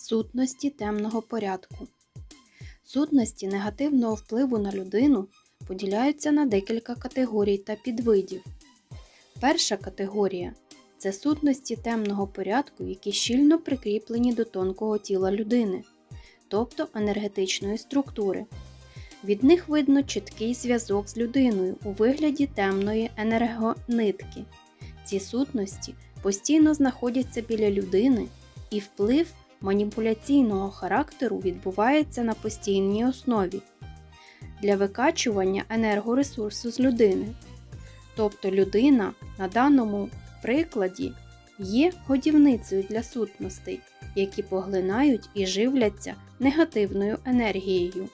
Сутності темного порядку. Сутності негативного впливу на людину поділяються на декілька категорій та підвидів. Перша категорія це сутності темного порядку, які щільно прикріплені до тонкого тіла людини, тобто енергетичної структури. Від них видно чіткий зв'язок з людиною у вигляді темної енергонитки. Ці сутності постійно знаходяться біля людини, і вплив маніпуляційного характеру відбувається на постійній основі для викачування енергоресурсу з людини. Тобто людина на даному прикладі є годівницею для сутностей, які поглинають і живляться негативною енергією.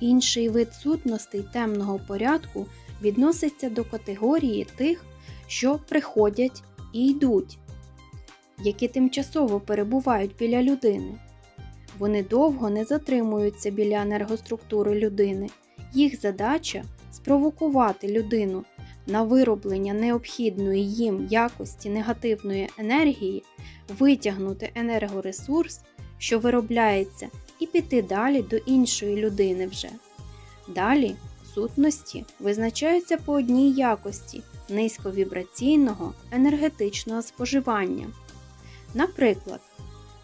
Інший вид сутностей темного порядку відноситься до категорії тих, що приходять і йдуть, які тимчасово перебувають біля людини. Вони довго не затримуються біля енергоструктури людини. Їх задача спровокувати людину на вироблення необхідної їм якості негативної енергії, витягнути енергоресурс, що виробляється, і піти далі до іншої людини вже. Далі сутності визначаються по одній якості низьковібраційного енергетичного споживання. Наприклад,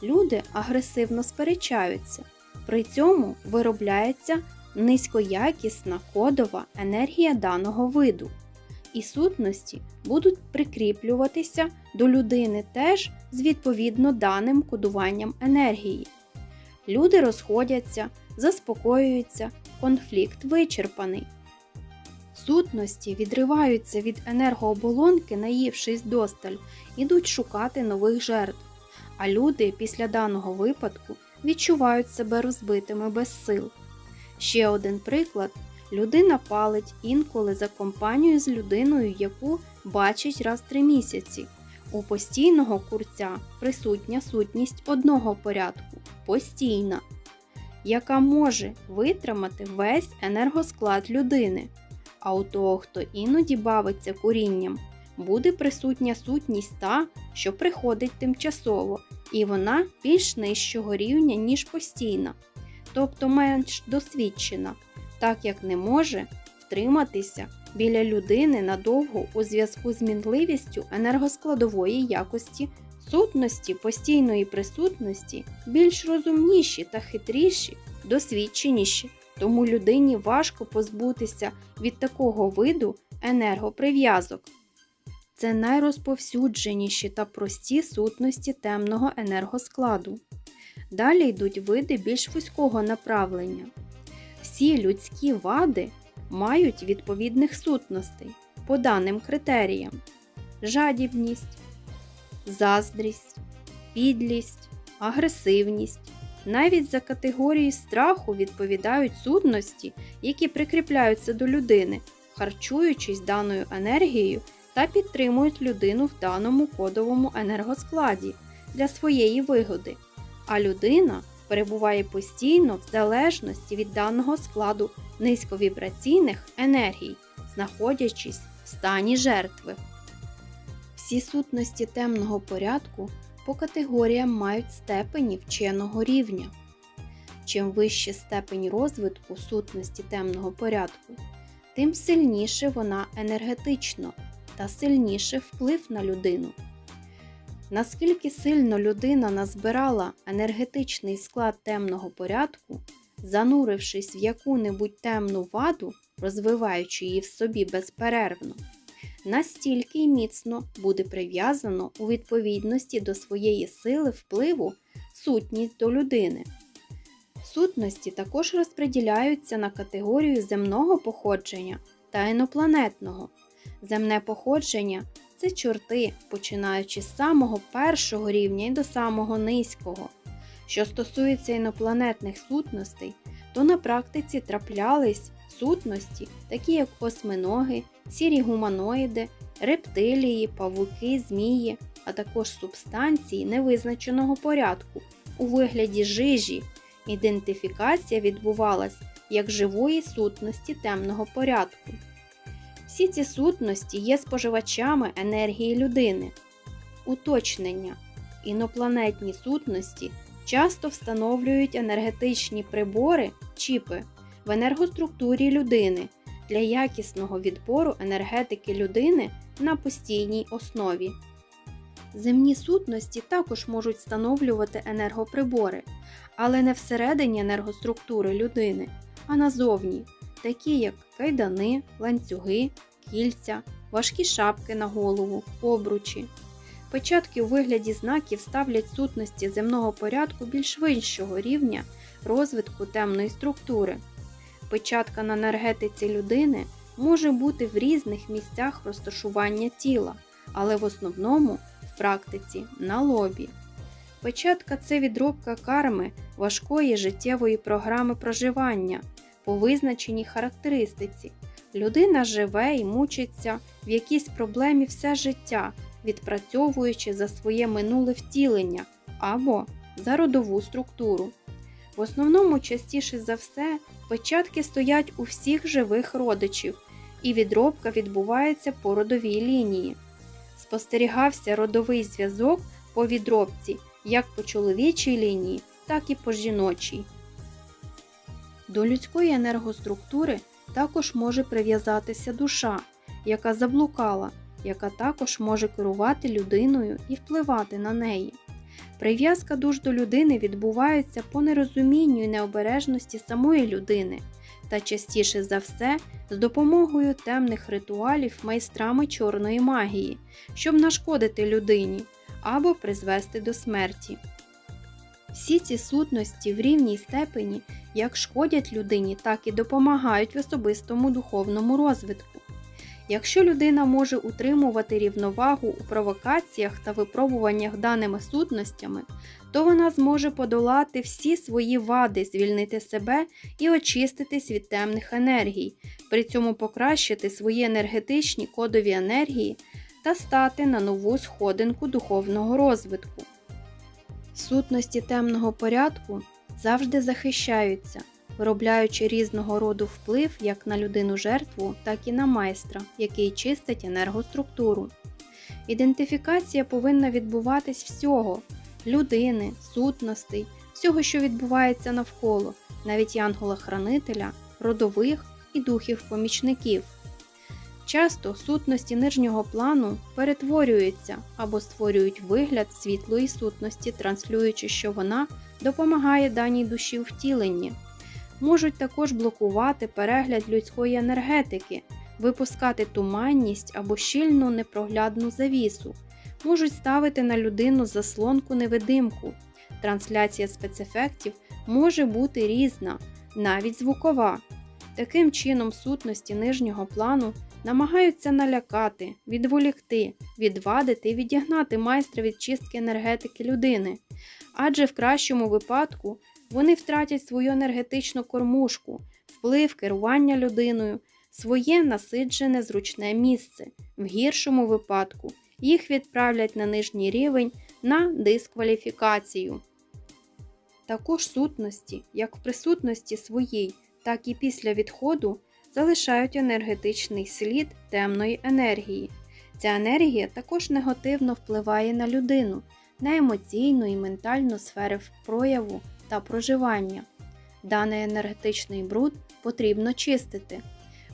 люди агресивно сперечаються, при цьому виробляється низькоякісна кодова енергія даного виду, і сутності будуть прикріплюватися до людини теж з відповідно даним кодуванням енергії. Люди розходяться, заспокоюються, конфлікт вичерпаний. Сутності відриваються від енергооболонки, наївшись досталь, ідуть шукати нових жертв. А люди після даного випадку відчувають себе розбитими без сил. Ще один приклад: людина палить інколи за компанію з людиною, яку бачить раз три місяці. У постійного курця присутня сутність одного порядку постійна, яка може витримати весь енергосклад людини. А у того, хто іноді бавиться курінням, буде присутня сутність та, що приходить тимчасово, і вона більш нижчого рівня, ніж постійна, тобто менш досвідчена, так як не може втриматися біля людини надовго у зв'язку з мінливістю енергоскладової якості сутності постійної присутності більш розумніші та хитріші, досвідченіші, тому людині важко позбутися від такого виду енергоприв'язок. Це найрозповсюдженіші та прості сутності темного енергоскладу. Далі йдуть види більш вузького направлення. Всі людські вади мають відповідних сутностей по даним критеріям: жадібність, заздрість, підлість, агресивність. Навіть за категорії страху відповідають сутності, які прикріпляються до людини, харчуючись даною енергією та підтримують людину в даному кодовому енергоскладі для своєї вигоди. А людина перебуває постійно в залежності від даного складу низьковібраційних енергій, знаходячись в стані жертви. Всі сутності темного порядку по категоріям мають степені вченого рівня. Чим вища степень розвитку сутності темного порядку, тим сильніше вона енергетично та сильніше вплив на людину. Наскільки сильно людина назбирала енергетичний склад темного порядку, занурившись в яку-небудь темну ваду, розвиваючи її в собі безперервно, настільки й міцно буде прив'язано у відповідності до своєї сили впливу сутність до людини. Сутності також розподіляються на категорію земного походження та інопланетного. Земне походження це чорти, починаючи з самого першого рівня і до самого низького. Що стосується інопланетних сутностей, то на практиці траплялись сутності, такі як осьминоги, сірі гуманоїди, рептилії, павуки, змії, а також субстанції невизначеного порядку у вигляді жижі. Ідентифікація відбувалась як живої сутності темного порядку. Всі ці сутності є споживачами енергії людини. Уточнення. Інопланетні сутності часто встановлюють енергетичні прибори чіпи в енергоструктурі людини для якісного відбору енергетики людини на постійній основі. Земні сутності також можуть встановлювати енергоприбори, але не всередині енергоструктури людини, а назовні, такі як кайдани, ланцюги, кільця, важкі шапки на голову, обручі. Печатки у вигляді знаків ставлять сутності земного порядку більш вищого рівня розвитку темної структури. Печатка на енергетиці людини може бути в різних місцях розташування тіла, але в основному в практиці на лобі. Печатка це відробка карми важкої життєвої програми проживання по визначеній характеристиці. Людина живе і мучиться в якійсь проблемі все життя, відпрацьовуючи за своє минуле втілення або за родову структуру. В основному, частіше за все, печатки стоять у всіх живих родичів, і відробка відбувається по родовій лінії. Спостерігався родовий зв'язок по відробці як по чоловічій лінії, так і по жіночій. До людської енергоструктури також може прив'язатися душа, яка заблукала, яка також може керувати людиною і впливати на неї. Прив'язка душ до людини відбувається по нерозумінню і необережності самої людини, та частіше за все з допомогою темних ритуалів майстрами чорної магії, щоб нашкодити людині або призвести до смерті. Всі ці сутності в рівній степені як шкодять людині, так і допомагають в особистому духовному розвитку. Якщо людина може утримувати рівновагу у провокаціях та випробуваннях даними сутностями, то вона зможе подолати всі свої вади, звільнити себе і очиститись від темних енергій, при цьому покращити свої енергетичні кодові енергії та стати на нову сходинку духовного розвитку. Сутності темного порядку завжди захищаються, виробляючи різного роду вплив як на людину жертву, так і на майстра, який чистить енергоструктуру. Ідентифікація повинна відбуватись всього людини, сутностей, всього, що відбувається навколо, навіть янгола-хранителя, родових і духів-помічників. Часто сутності нижнього плану перетворюються або створюють вигляд світлої сутності, транслюючи, що вона допомагає даній душі у втіленні. Можуть також блокувати перегляд людської енергетики, випускати туманність або щільну непроглядну завісу, можуть ставити на людину заслонку невидимку. Трансляція спецефектів може бути різна, навіть звукова. Таким чином, сутності нижнього плану намагаються налякати, відволікти, відвадити відігнати майстра від чистки енергетики людини, адже в кращому випадку вони втратять свою енергетичну кормушку, вплив керування людиною, своє насиджене зручне місце. В гіршому випадку їх відправлять на нижній рівень на дискваліфікацію. Також сутності, як в присутності своїй, так і після відходу залишають енергетичний слід темної енергії. Ця енергія також негативно впливає на людину, на емоційну і ментальну сфери прояву та проживання. Даний енергетичний бруд потрібно чистити.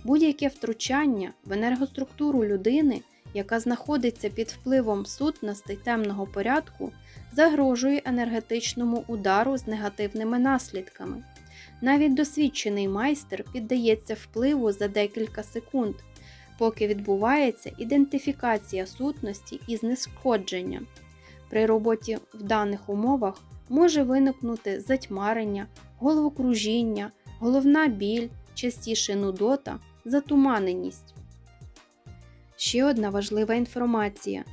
Будь-яке втручання в енергоструктуру людини, яка знаходиться під впливом сутностей темного порядку, загрожує енергетичному удару з негативними наслідками. Навіть досвідчений майстер піддається впливу за декілька секунд, поки відбувається ідентифікація сутності і знешкодження. При роботі в даних умовах може виникнути затьмарення, головокружіння, головна біль, частіше нудота, затуманеність. Ще одна важлива інформація: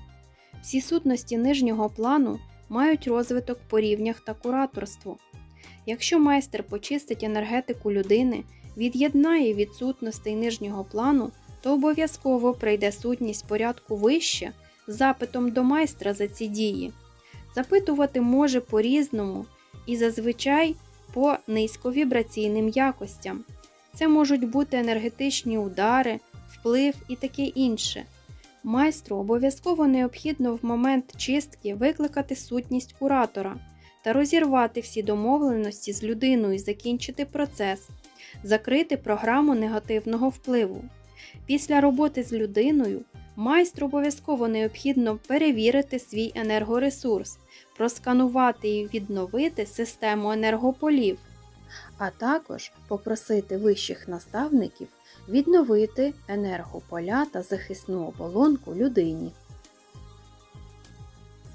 всі сутності нижнього плану мають розвиток по рівнях та кураторство. Якщо майстер почистить енергетику людини, від'єднає відсутностей нижнього плану, то обов'язково прийде сутність порядку вище з запитом до майстра за ці дії. Запитувати може по-різному і зазвичай по низьковібраційним якостям. Це можуть бути енергетичні удари, вплив і таке інше. Майстру обов'язково необхідно в момент чистки викликати сутність куратора та розірвати всі домовленості з людиною, закінчити процес, закрити програму негативного впливу. Після роботи з людиною майстру обов'язково необхідно перевірити свій енергоресурс, просканувати і відновити систему енергополів, а також попросити вищих наставників відновити енергополя та захисну оболонку людині.